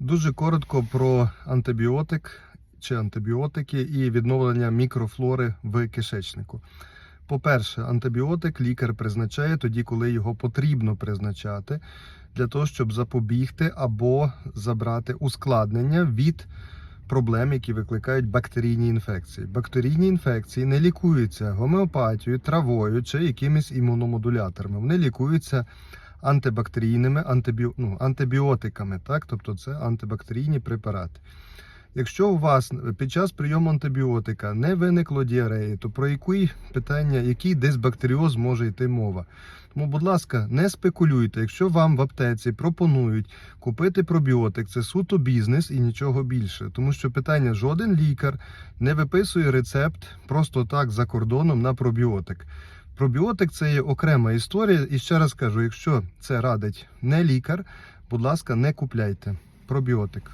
Дуже коротко про антибіотик чи антибіотики і відновлення мікрофлори в кишечнику. По-перше, антибіотик лікар призначає тоді, коли його потрібно призначати, для того, щоб запобігти або забрати ускладнення від проблем, які викликають бактерійні інфекції. Бактерійні інфекції не лікуються гомеопатією, травою чи якимись імуномодуляторами. Вони лікуються антибактерійними антибіо... ну, антибіотиками, так? тобто це антибактерійні препарати. Якщо у вас під час прийому антибіотика не виникло діареї, то про який питання, який дисбактеріоз може йти мова? Тому, будь ласка, не спекулюйте. Якщо вам в аптеці пропонують купити пробіотик, це суто бізнес і нічого більше. Тому що питання жоден лікар не виписує рецепт просто так за кордоном на пробіотик. Пробіотик це є окрема історія. І ще раз кажу: якщо це радить не лікар, будь ласка, не купляйте пробіотик.